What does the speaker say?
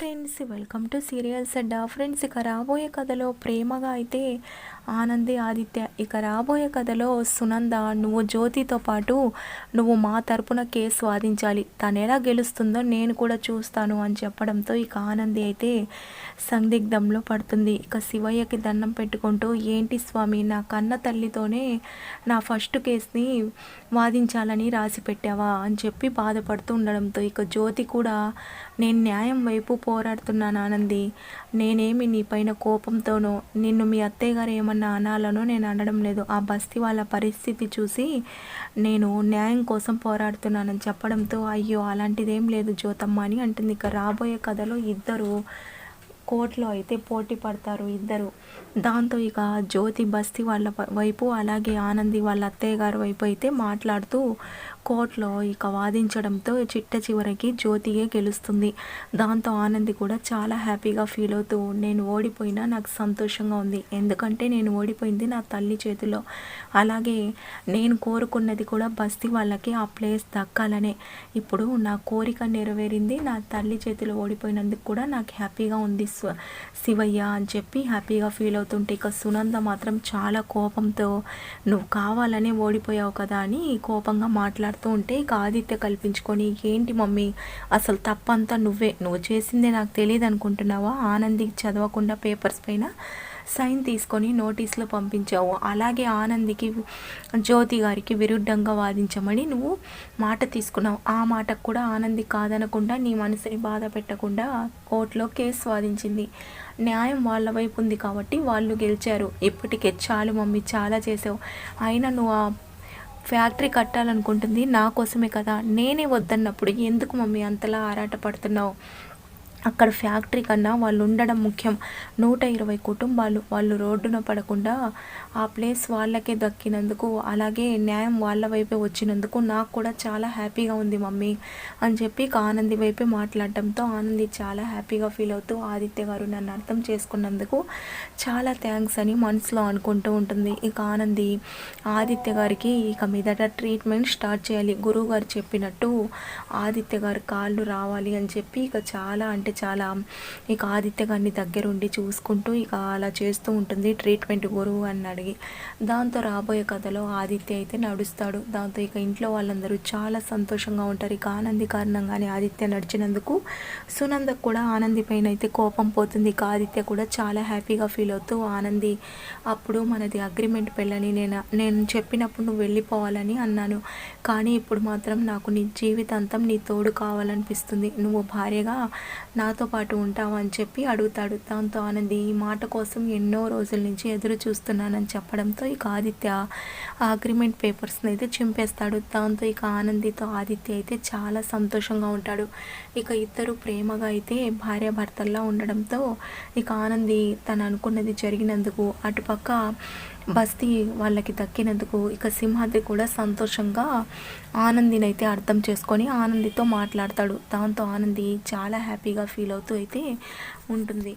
Friends welcome to serials Adda friends ఇక రాబోయే కథలో ప్రేమగా అయితే ఆనంది ఆదిత్య. ఇక రాబోయే కథలో సునంద నువ్వు జ్యోతితో పాటు నువ్వు మా తరపున కేసు వాదించాలి. తను ఎలా గెలుస్తుందో నేను కూడా చూస్తాను అని చెప్పడంతో ఇక ఆనంది అయితే సందిగ్ధంలో పడుతుంది. ఇక శివయ్యకి దండం పెట్టుకుంటూ ఏంటి స్వామి నా కన్న తల్లితోనే నా ఫస్ట్ కేసుని వాదించాలని రాసి పెట్టావా? అని చెప్పి బాధపడుతూ ఉండడంతో ఇక జ్యోతి కూడా నేను న్యాయం వైపు పోరాడుతున్నాను ఆనంది నేనేమి నీ పైన కోపంతోనో నిన్ను మీ అత్తయ్య గారు ఏమన్నా అనాలనో నేను అనడం లేదు. ఆ బస్తీ వాళ్ళ పరిస్థితి చూసి నేను న్యాయం కోసం పోరాడుతున్నానని చెప్పడంతో అయ్యో అలాంటిదేం లేదు జ్యోతమ్మ అని అంటుంది. ఇక రాబోయే కథలో ఇద్దరు కోర్టులో అయితే పోటీ పడతారు ఇద్దరు. దాంతో ఇక జ్యోతి బస్తీ వాళ్ళ వైపు అలాగే ఆనంది వాళ్ళ అత్తయ్య గారి వైపు అయితే మాట్లాడుతూ కోర్టులో ఇక వాదించడంతో చిట్ట చివరికి జ్యోతియే గెలుస్తుంది. దాంతో ఆనంది కూడా చాలా హ్యాపీగా ఫీల్ అవుతూ నేను ఓడిపోయినా నాకు సంతోషంగా ఉంది. ఎందుకంటే నేను ఓడిపోయింది నా తల్లి చేతిలో. అలాగే నేను కోరుకున్నది కూడా బస్తీ వాళ్ళకి ఆ ప్లేస్ దక్కాలనే. ఇప్పుడు నా కోరిక నెరవేరింది. నా తల్లి చేతిలో ఓడిపోయినందుకు కూడా నాకు హ్యాపీగా ఉంది శివయ్య అని చెప్పి హ్యాపీగా ఫీల్ అవుతుంటే ఇక సునంద మాత్రం చాలా కోపంతో నువ్వు కావాలనే ఓడిపోయావు కదా అని కోపంగా మాట్లాడుతూ ఉంటే ఇక ఆదిత్య కల్పించుకొని ఏంటి మమ్మీ అసలు తప్పంతా నువ్వే నువ్వు చేసిందే నాకు తెలియదు అనుకుంటున్నావా ఆనందికి చదవకుండా పేపర్స్ పైన సైన్ తీసుకొని నోటీసులు పంపించావు. అలాగే ఆనందికి జ్యోతి గారికి విరుద్ధంగా వాదించమని నువ్వు మాట తీసుకున్నావు. ఆ మాటకు కూడా ఆనంది కాదనకుండా నీ మనసుని బాధ పెట్టకుండా కోర్టులో కేసు వాదించింది. న్యాయం వాళ్ళ వైపు ఉంది కాబట్టి వాళ్ళు గెలిచారు. ఇప్పటికే చాలు మమ్మీ చాలా చేసావు. అయినా నువ్వు ఆ ఫ్యాక్టరీ కట్టాలనుకుంటుంది నా కోసమే కదా. నేనే వద్దన్నప్పుడు ఎందుకు మమ్మీ అంతలా ఆరాటపడుతున్నావు? అక్కడ ఫ్యాక్టరీ కన్నా వాళ్ళు ఉండడం ముఖ్యం. నూట ఇరవై కుటుంబాలు వాళ్ళు రోడ్డున పడకుండా ఆ ప్లేస్ వాళ్ళకే దక్కినందుకు అలాగే న్యాయం వాళ్ళ వైపే వచ్చినందుకు నాకు కూడా చాలా హ్యాపీగా ఉంది మమ్మీ అని చెప్పి ఆనంది వైపే మాట్లాడటంతో ఆనంది చాలా హ్యాపీగా ఫీల్ అవుతూ ఆదిత్య గారు నన్ను అర్థం చేసుకున్నందుకు చాలా థ్యాంక్స్ అని మనసులో అనుకుంటూ ఉంటుంది. ఇక ఆనంది ఆదిత్య గారికి ఇక మీదట ట్రీట్మెంట్ స్టార్ట్ చేయాలి. గురువు గారు చెప్పినట్టు ఆదిత్య గారు కాళ్ళు రావాలి అని చెప్పి ఇక చాలా అంటే చాలా ఇక ఆదిత్య గారిని దగ్గరుండి చూసుకుంటూ ఇక అలా చేస్తూ ఉంటుంది ట్రీట్మెంట్ గురువు అని అడిగి. దాంతో రాబోయే కథలో ఆదిత్య అయితే నడుస్తాడు. దాంతో ఇక ఇంట్లో వాళ్ళందరూ చాలా సంతోషంగా ఉంటారు. ఇక ఆనంది కారణంగానే ఆదిత్య నడిచినందుకు సునందకు కూడా ఆనంది పైన అయితే కోపం పోతుంది. ఇక ఆదిత్య కూడా చాలా హ్యాపీగా ఫీల్ అవుతూ ఆనంది అప్పుడు మనది అగ్రిమెంట్ పెళ్ళని నేను నేను చెప్పినప్పుడు నువ్వు వెళ్ళిపోవాలని అన్నాను. కానీ ఇప్పుడు మాత్రం నాకు నుంచి జీవితాంతం నీ తోడు కావాలనిపిస్తుంది. నువ్వు భార్యగా నాతో పాటు ఉంటావని చెప్పి అడుగుతాడు. దాంతో ఆనంది ఈ మాట కోసం ఎన్నో రోజుల నుంచి ఎదురు చూస్తున్నానని చెప్పడంతో ఇక ఆదిత్య ఆ అగ్రిమెంట్ పేపర్స్ని అయితే చింపేస్తాడు. దాంతో ఇక ఆనందితో ఆదిత్య అయితే చాలా సంతోషంగా ఉంటాడు. ఇక ఇద్దరు ప్రేమగా అయితే భార్యాభర్తల్లో ఉండడంతో ఇక ఆనంది తను అనుకున్నది జరిగినందుకు అటుపక్క బస్తీ వాళ్ళకి దక్కినందుకు ఇక సింహాద్రి కూడా సంతోషంగా ఆనందిని అయితే అర్థం చేసుకొని ఆనందితో మాట్లాడతాడు. దాంతో ఆనంది చాలా హ్యాపీగా ఫీల్ అవుతూ అయితే ఉంటుంది.